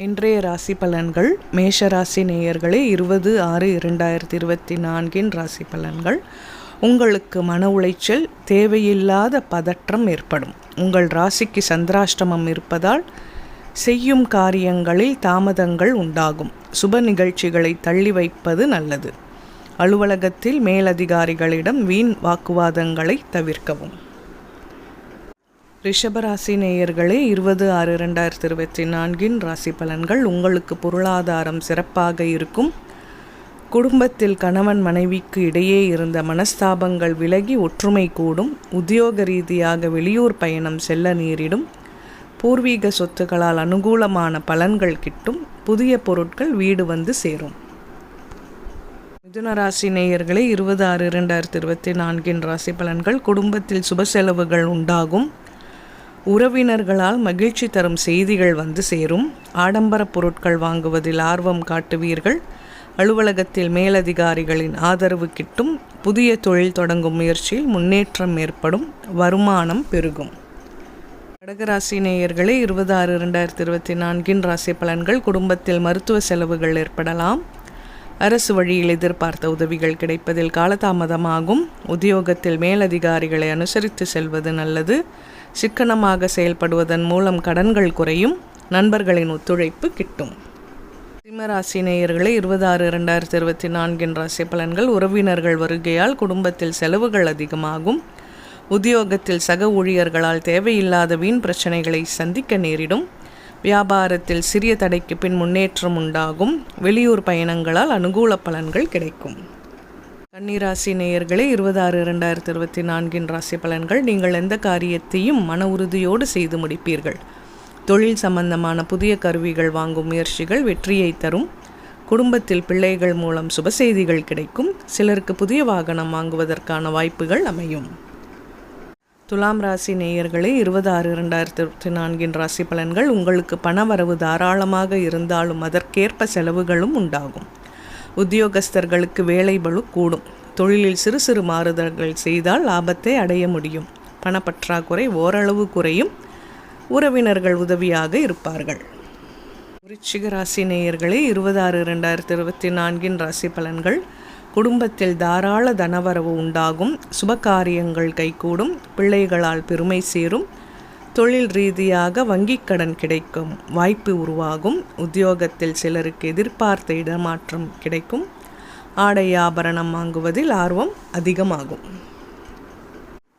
இன்றைய ராசி பலன்கள் மேஷ ராசி நேயர்களே இருபது ஆறு இரண்டாயிரத்தி இருபத்தி நான்கின் ராசி பலன்கள். உங்களுக்கு மன உளைச்சல் தேவையில்லாத பதற்றம் ஏற்படும். உங்கள் ராசிக்கு சந்திராஷ்டமம் இருப்பதால் செய்யும் காரியங்களில் தாமதங்கள் உண்டாகும். சுப நிகழ்ச்சிகளை தள்ளி வைப்பது நல்லது. அலுவலகத்தில் மேலதிகாரிகளிடம் வீண் வாக்குவாதங்களை தவிர்க்கவும். ரிஷபராசி நேயர்களே இருபது ஆறு ரெண்டாயிரத்தி இருபத்தி நான்கின் ராசி பலன்கள் உங்களுக்கு பொருளாதாரம் சிறப்பாக இருக்கும். குடும்பத்தில் கணவன் மனைவிக்கு இடையே இருந்த மனஸ்தாபங்கள் விலகி ஒற்றுமை கூடும். உத்தியோக ரீதியாக வெளியூர் பயணம் செல்ல நேரிடும். பூர்வீக சொத்துக்களால் அனுகூலமான பலன்கள் கிட்டும். புதிய பொருட்கள் வீடு வந்து சேரும். மிதுன ராசி நேயர்களே இருபது ஆறு இரண்டாயிரத்தி இருபத்தி நான்கின் ராசி பலன்கள் குடும்பத்தில் சுப செலவுகள் உண்டாகும். உறவினர்களால் மகிழ்ச்சி தரும் செய்திகள் வந்து சேரும். ஆடம்பர பொருட்கள் வாங்குவதில் ஆர்வம் காட்டுவீர்கள். அலுவலகத்தில் மேலதிகாரிகளின் ஆதரவு கிட்டும். புதிய தொழில் தொடங்கும் முயற்சியில் முன்னேற்றம் ஏற்படும். வருமானம் பெருகும். கடகராசி நேயர்களே இருபது ஆறு இரண்டாயிரத்தி இருபத்தி நான்கின் ராசி பலன்கள் குடும்பத்தில் மருத்துவ செலவுகள் ஏற்படலாம். அரசு வழியில் எதிர்பார்த்த உதவிகள் கிடைப்பதில் காலதாமதமாகும். உத்தியோகத்தில் மேலதிகாரிகளை அனுசரித்து செல்வது நல்லது. சிக்கனமாக செயல்படுவதன் மூலம் கடன்கள் குறையும் நண்பர்களின் ஒத்துழைப்பு கிட்டும். சிம்மராசி நேயர்களே இருபது ஆறு இரண்டாயிரத்தி இருபத்தி நான்கின் ராசி பலன்கள் உறவினர்கள் வருகையால் குடும்பத்தில் செலவுகள் அதிகமாகும். உத்தியோகத்தில் சக ஊழியர்களால் தேவையில்லாத வீண் பிரச்சனைகளை சந்திக்க நேரிடும். வியாபாரத்தில் சிறிய தடைக்கு பின் முன்னேற்றம் உண்டாகும். வெளியூர் பயணங்களால் அனுகூல பலன்கள் கிடைக்கும். கன்னிராசி நேயர்களே இருபதாறு இரண்டாயிரத்தி இருபத்தி நான்கின் ராசி பலன்கள் நீங்கள் எந்த காரியத்தையும் மன உறுதியோடு செய்து முடிப்பீர்கள். தொழில் சம்பந்தமான புதிய கருவிகள் வாங்கும் முயற்சிகள் வெற்றியை தரும். குடும்பத்தில் பிள்ளைகள் மூலம் சுப செய்திகள் கிடைக்கும். சிலருக்கு புதிய வாகனம் வாங்குவதற்கான வாய்ப்புகள் அமையும். துலாம் ராசி நேயர்களே இருபது ஆறு இரண்டாயிரத்தி இருபத்தி நான்கின் ராசி பலன்கள் உங்களுக்கு பணவரவு தாராளமாக இருந்தாலும் அதற்கேற்ப செலவுகளும் உண்டாகும். உத்தியோகஸ்தர்களுக்கு வேலை கூடும். தொழிலில் சிறு சிறு மாறுதல்கள் செய்தால் லாபத்தை அடைய முடியும். பணப்பற்றாக்குறை ஓரளவு குறையும். உறவினர்கள் உதவியாக இருப்பார்கள். விருச்சிக ராசி நேயர்களே இருபதாறு இரண்டாயிரத்தி இருபத்தி நான்கின் ராசி பலன்கள். குடும்பத்தில் தாராள தனவரவு உண்டாகும். சுபகாரியங்கள் கைகூடும். பிள்ளைகளால் பெருமை சேரும். தொழில் ரீதியாக வங்கிக் கடன் கிடைக்கும் வாய்ப்பு உருவாகும். உத்தியோகத்தில் சிலருக்கு எதிர்பார்த்த இடமாற்றம் கிடைக்கும். ஆடை ஆபரணம் வாங்குவதில் ஆர்வம் அதிகமாகும்.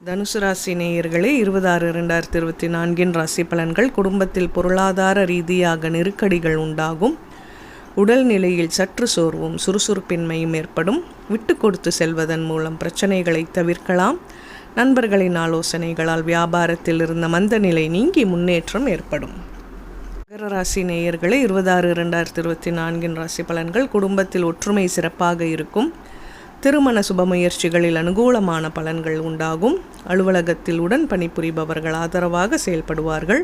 தனுசு ராசி நேயர்களே இருபதாறு இரண்டாயிரத்தி இருபத்தி நான்கின் ராசி பலன்கள் குடும்பத்தில் பொருளாதார ரீதியாக நெருக்கடிகள் உண்டாகும். உடல் நிலையில் சற்று சோர்வும் சுறுசுறுப்பின்மையும் ஏற்படும். விட்டு கொடுத்து செல்வதன் மூலம் பிரச்சனைகளை தவிர்க்கலாம். நண்பர்களின் ஆலோசனைகளால் வியாபாரத்தில் இருந்த மந்த நிலை நீங்கி முன்னேற்றம் ஏற்படும். மகர ராசி நேயர்களே இருபதாறு இரண்டாயிரத்தி இருபத்தி நான்கின் ராசி பலன்கள் குடும்பத்தில் ஒற்றுமை சிறப்பாக இருக்கும். திருமண சுப முயற்சிகளில் அனுகூலமான பலன்கள் உண்டாகும். அலுவலகத்தில் உடன் பணிபுரிபவர்கள் ஆதரவாக செயல்படுவார்கள்.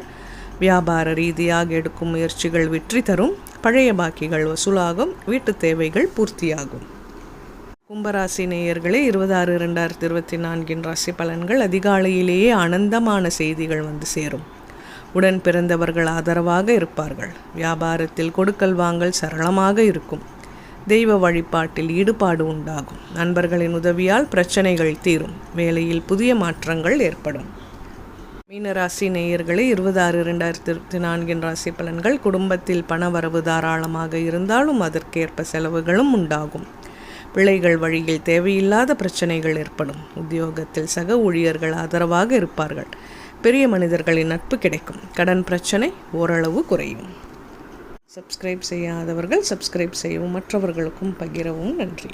வியாபார ரீதியாக எடுக்கும் முயற்சிகள் வெற்றி தரும். பழைய பாக்கிகள் வசூலாகும். வீட்டு தேவைகள் பூர்த்தியாகும். கும்பராசி நேயர்களே இருபதாறு ரெண்டாயிரத்தி இருபத்தி நான்கின் ராசி பலன்கள் அதிகாலையிலேயே ஆனந்தமான செய்திகள் வந்து சேரும். உடன் பிறந்தவர்கள் ஆதரவாக இருப்பார்கள். வியாபாரத்தில் கொடுக்கல் வாங்கல் சரளமாக இருக்கும். தெய்வ வழிபாட்டில் ஈடுபாடு உண்டாகும். நண்பர்களின் உதவியால் பிரச்சனைகள் தீரும். வேலையில் புதிய மாற்றங்கள் ஏற்படும். மீனராசி நேயர்களே இருபதாறு ரெண்டாயிரத்தி இருபத்தி நான்கின் ராசி பலன்கள் குடும்பத்தில் பண வரவு தாராளமாக இருந்தாலும் அதற்கேற்ப செலவுகளும் உண்டாகும். பிள்ளைகள் வழியில் தேவையில்லாத பிரச்சனைகள் ஏற்படும். உத்தியோகத்தில் சக ஊழியர்கள் ஆதரவாக இருப்பார்கள். பெரிய மனிதர்களின் நட்பு கிடைக்கும். கடன் பிரச்சனை ஓரளவு குறையும். சப்ஸ்கிரைப் செய்யாதவர்கள் சப்ஸ்கிரைப் செய்யவும் மற்றவர்களுக்கும் பகிரவும். நன்றி.